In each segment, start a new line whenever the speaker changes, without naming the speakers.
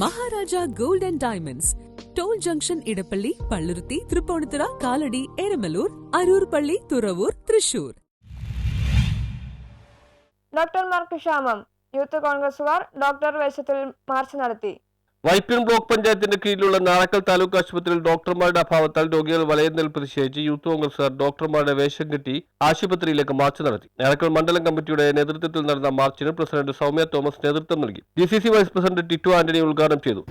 Maharaja gold and diamonds. Toll junction Edappally Palluruthy Tripunithura Kalady Eramalloor Aroor Palli Thuravoor Thrissur.
ഡോക്ടർമാർക്ക് ക്ഷാമം. Youth കോൺഗ്രസുകാർ doctor വേഷത്തിൽ march നടത്തി.
Vypin block പഞ്ചായത്തിന്റെ കീഴിലുള്ള നാളക്കൽ താലൂക്ക് ആശുപത്രിയിൽ ഡോക്ടർമാരുടെ അഭാവത്താൽ രോഗികൾ വലയുന്നതിൽ പ്രതിഷേധിച്ച് യൂത്ത് കോൺഗ്രസുകാർ ഡോക്ടർമാരുടെ വേഷം കെട്ടി ആശുപത്രിയിലേക്ക് മാർച്ച് നടത്തി. നാളക്കൽ മണ്ഡലം കമ്മിറ്റിയുടെ നേതൃത്വത്തിൽ നടന്ന മാർച്ചിന് പ്രസിഡന്റ് സൗമ്യ തോമസ് നേതൃത്വം നൽകി. D C C vice president Tittu Antony ഉദ്ഘാടനം ചെയ്തു.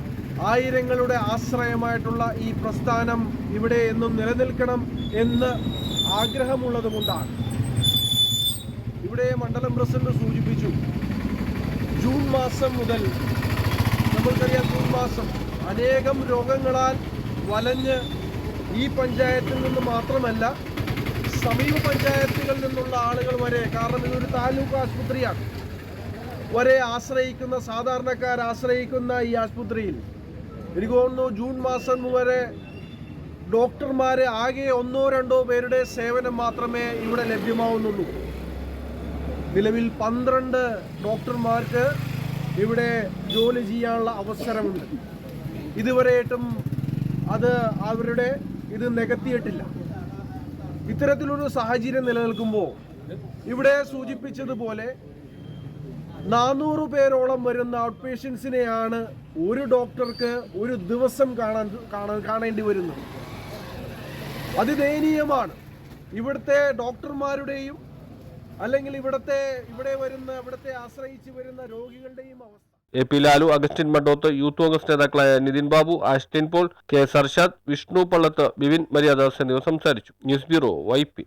ആയിരങ്ങളുടെ ആശ്രയമായിട്ടുള്ള ഈ പ്രസ്ഥാനം ഇവിടെ എന്നും നിലനിൽക്കണം എന്ന് ആഗ്രഹമുള്ളതുകൊണ്ടാണ്. ഇവിടെ മണ്ഡലം പ്രസിഡന്റ് സൂചിപ്പിച്ചു ജൂൺ മാസം മുതൽ നമ്മൾക്കറിയാം ജൂൺ മാസം അനേകം രോഗങ്ങളാൽ വലഞ്ഞ് ഈ പഞ്ചായത്തിൽ നിന്ന് മാത്രമല്ല സമീപ പഞ്ചായത്തുകളിൽ നിന്നുള്ള ആളുകൾ വരെ കാരണം ഇതൊരു താലൂക്ക് ആശുപത്രിയാണ്. വരെ ആശ്രയിക്കുന്ന സാധാരണക്കാർ ആശ്രയിക്കുന്ന ഈ ആശുപത്രിയിൽ. എനിക്ക് തോന്നുന്നു ജൂൺ മാസം വരെ ഡോക്ടർമാരെ ആകെ ഒന്നോ രണ്ടോ പേരുടെ സേവനം മാത്രമേ ഇവിടെ ലഭ്യമാവുന്നുള്ളൂ. നിലവിൽ പന്ത്രണ്ട് ഡോക്ടർമാർക്ക് ഇവിടെ ജോലി ചെയ്യാനുള്ള അവസരമുണ്ട്. ഇതുവരെയായിട്ടും അത് അവരുടെ ഇത് നികത്തിയിട്ടില്ല. ഇത്തരത്തിലൊരു സാഹചര്യം നിലനിൽക്കുമ്പോൾ ഇവിടെ സൂചിപ്പിച്ചതുപോലെ നാനൂറ് പേരോളം വരുന്ന ഔട്ട് പേഷ്യൻസിനെയാണ് ഒരു ഡോക്ടർക്ക് ഒരു ദിവസം കാണാൻ കാണാൻ കാണേണ്ടി വരുന്നത്. അതിദയനീയമാണ്. ഇവിടുത്തെ ഡോക്ടർമാരുടെയും അല്ലെങ്കിൽ ഇവിടത്തെ ഇവിടെ വരുന്ന ഇവിടത്തെ ആശ്രയിച്ച് വരുന്ന രോഗികളുടെയും അവസ്ഥ.
എ പി ലാലു അഗസ്റ്റിൻ മണ്ടോത്ത് യൂത്ത് കോൺഗ്രസ് നേതാക്കളായ നിതിൻ ബാബു ആസ്റ്റിൻ പോൾ കെ സർഷാദ് വിഷ്ണു പള്ളത്ത് ബിവിൻ മര്യാദാസ് എന്നിവർ സംസാരിച്ചു. News bureau വൈപ്പി